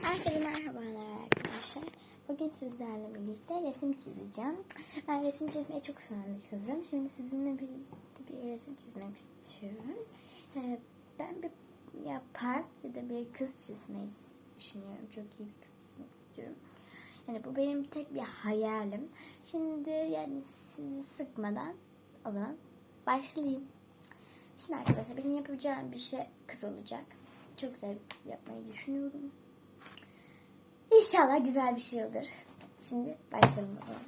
Herkese merhabalar arkadaşlar. Bugün sizlerle birlikte resim çizeceğim. Ben resim çizmeyi çok seven bir kızım. Şimdi sizinle birlikte bir resim çizmek istiyorum. Ee, ben bir ya park ya da bir kız çizmeyi düşünüyorum. Çok iyi bir kız çizmek istiyorum. Yani bu benim tek bir hayalim. Şimdi yani sizi sıkmadan o zaman başlayayım. Şimdi arkadaşlar benim yapacağım bir şey kız olacak. Çok güzel yapmayı düşünüyorum. İnşallah güzel bir şey olur. Şimdi başlayalım o zaman.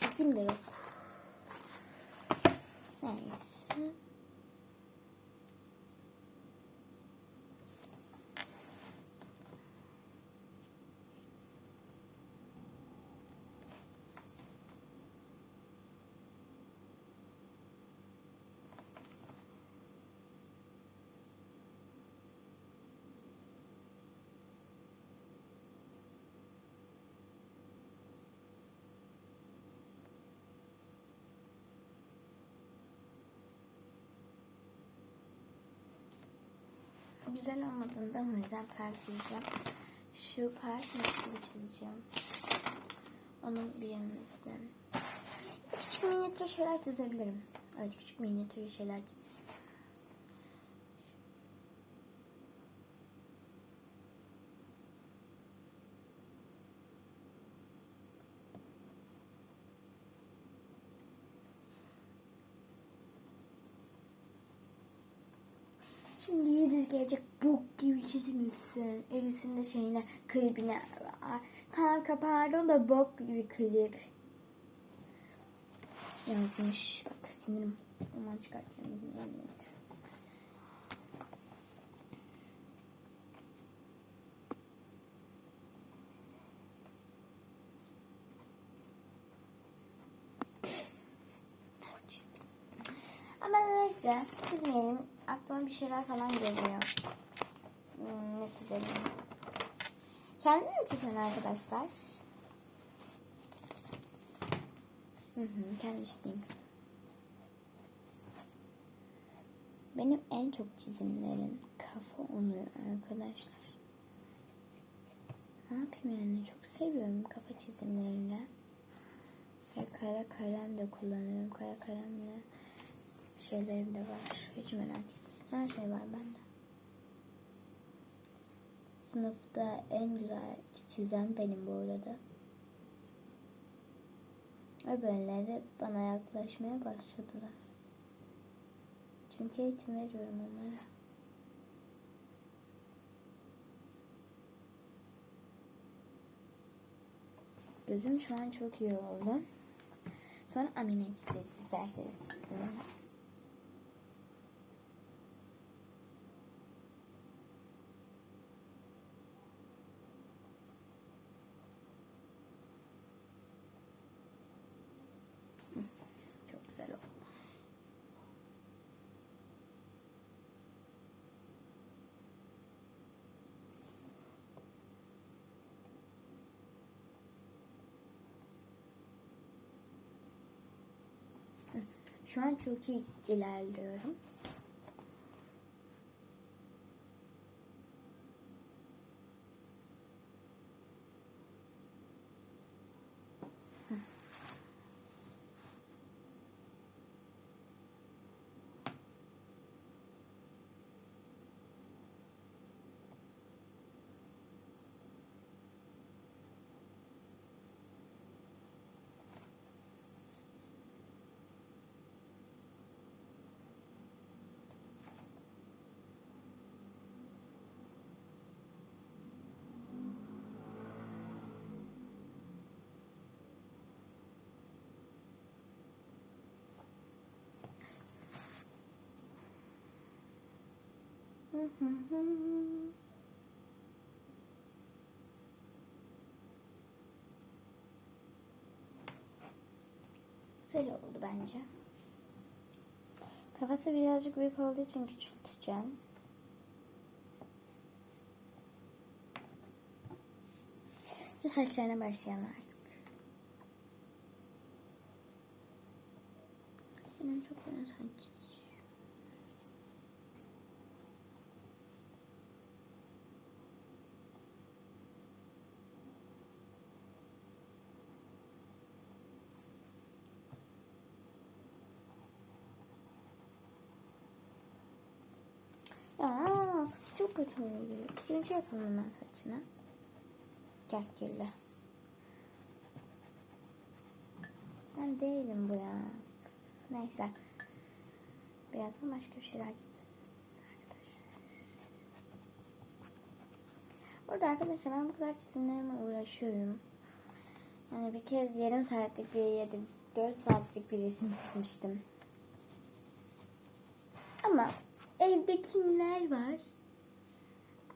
Çekim de yok. Neyse. Güzel olmadığından o yüzden park çizeceğim. Şu parkmış gibi çizeceğim. Onun bir yanını çizelim. İşte küçük minyatür şeyler çizebilirim. Evet küçük minyatür şeyler çizelim. Şimdi Yediz gelecek bok gibi çizmişsin. Elisinde şeyine klibine. Kanka pardon da bok gibi klip. Yazmış. Bak sinirim. Aman çıkartmayayım. Ama neyse çizmeyelim. Aklıma bir şeyler falan geliyor. Hmm, ne çizelim? Kendim mi çizeyim arkadaşlar? Hı hı, kendim çizeyim. Benim en çok çizimlerim kafa oluyor arkadaşlar. Ne yapayım yani çok seviyorum kafa çizimlerini. Ve kara kalem de kullanıyorum. Kara kalemle şeylerim de var. Hiç merak etmeyin. Her şey var bende. Sınıfta en güzel çizen benim bu arada. Öbürleri bana yaklaşmaya başladılar. Çünkü eğitim veriyorum onlara. Gözüm şu an çok iyi oldu. Sonra Amine çizeriz isterseniz. Çok güzel oldu. Şu an çok iyi ilerliyorum. Güzel oldu bence. Kafası birazcık büyük olduğu için küçülteceğim. Şimdi saçlarına başlayalım artık. Yine çok böyle saç çok kötü oldu. Turuncu yapalım ben saçını. Gel kirli. Ben değilim bu ya. Neyse. Birazdan başka bir şeyler çizeriz arkadaşlar. Burada arkadaşlar ben bu kadar çizimlerime uğraşıyorum. Yani bir kez yarım saatlik bir da 4 saatlik bir resim çizmiştim. Ama evde kimler var?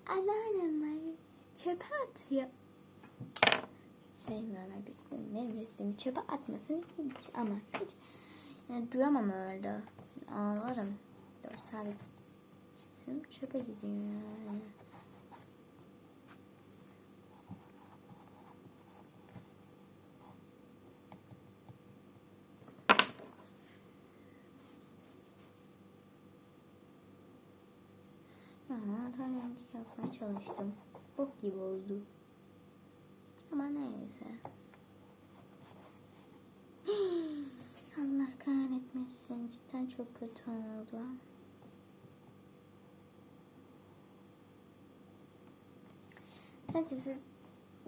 Anneannem var. Çöpe atıyor. Hiç sevmiyorum hepsini. Benim resmimi çöpe atmasın hiç ama hiç. Yani duramam öyle. Ağlarım. 4 saatlik çizim çöpe gidiyor yani. Ya tanrım yapmaya çalıştım. Bok gibi oldu. Ama neyse. Allah kahretmesin. Cidden çok kötü oldu. Neyse siz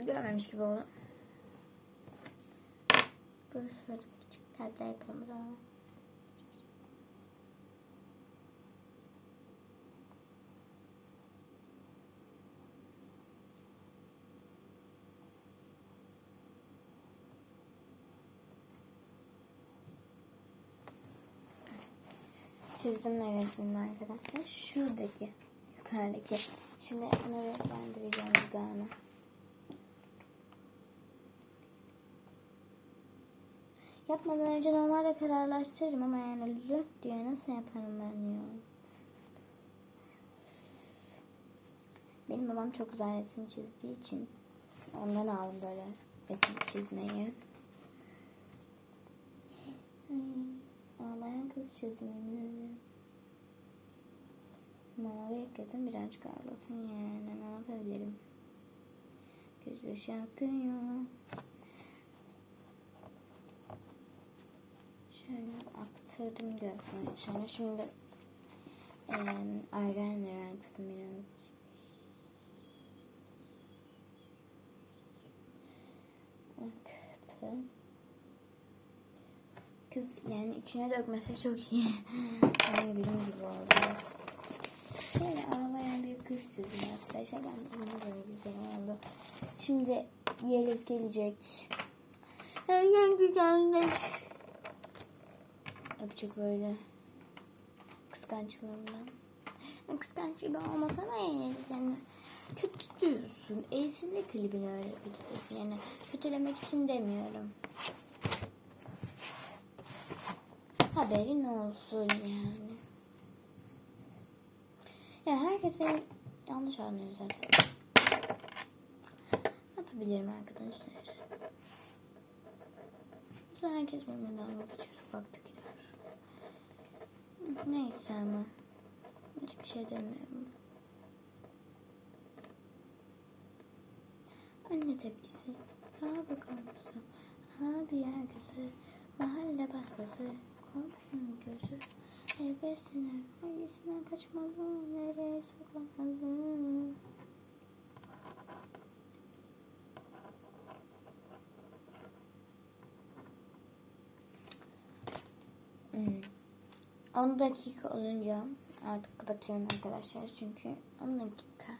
görmemiş gibi olun. Böyle şöyle küçük kalpler yapalım o zaman. Çizdim ben resmimi arkadaşlar. Şuradaki, yukarıdaki. Şimdi bunu renklendireceğim dudağını. Yapmadan önce normalde kararlaştırırım ama yani lüp diye nasıl yaparım ben ya? Benim babam çok güzel resim çizdiği için ondan aldım böyle resim çizmeyi. Hmm, Ağlayan kız çizdim yemin ederim. Mavi ekledim birazcık ağlasın yani ne yapabilirim. Gözyaşı akıyor. Şöyle aktırdım gözlerine. Sonra şimdi e, eyeliner aksın birazcık. Aktı. Kız yani içine dökmese çok iyi. Yani benim gibi oldu. Şöyle ağlayan bir kız çizim arkadaşlar. Ben bunu böyle güzel oldu. Şimdi Yeliz gelecek. Ergen güzellik. Yapacak böyle. Kıskançlığından. Yani Kıskanç gibi olmaz ama yani sen kötü diyorsun. Ace'in de klibini öyle kötü Yani kötülemek için demiyorum. Haberin olsun yani. Ya herkes beni yanlış anlıyor zaten. Ne yapabilirim arkadaşlar? Zaten herkes benimle dalga geçiyor sokaktakiler. Neyse ama. Hiçbir şey demiyorum. Anne tepkisi. Ha bakımlısı. Abi yargısı. Mahalle baskısı. Komşunun gözü. Evresine. Hangisinden kaçmalı? Nereye saklanmalı? Hmm. 10 dakika olunca artık kapatıyorum arkadaşlar çünkü 10 dakika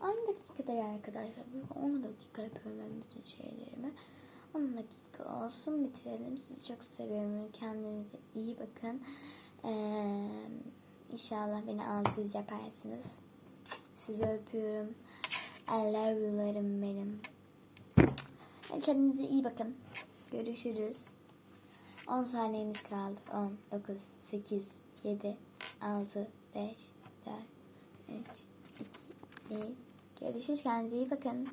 10 dakika değil arkadaşlar 10 dakika yapıyorum ben bütün şeylerimi 10 dakika olsun bitirelim sizi çok seviyorum kendinize iyi bakın ee, inşallah beni 600 yaparsınız sizi öpüyorum I love you'larım benim kendinize iyi bakın görüşürüz 10 saniyemiz kaldı. 10, 9, 8, 7, 6, 5, 4, 3, 2, 1. Görüşürüz. Kendinize iyi bakın.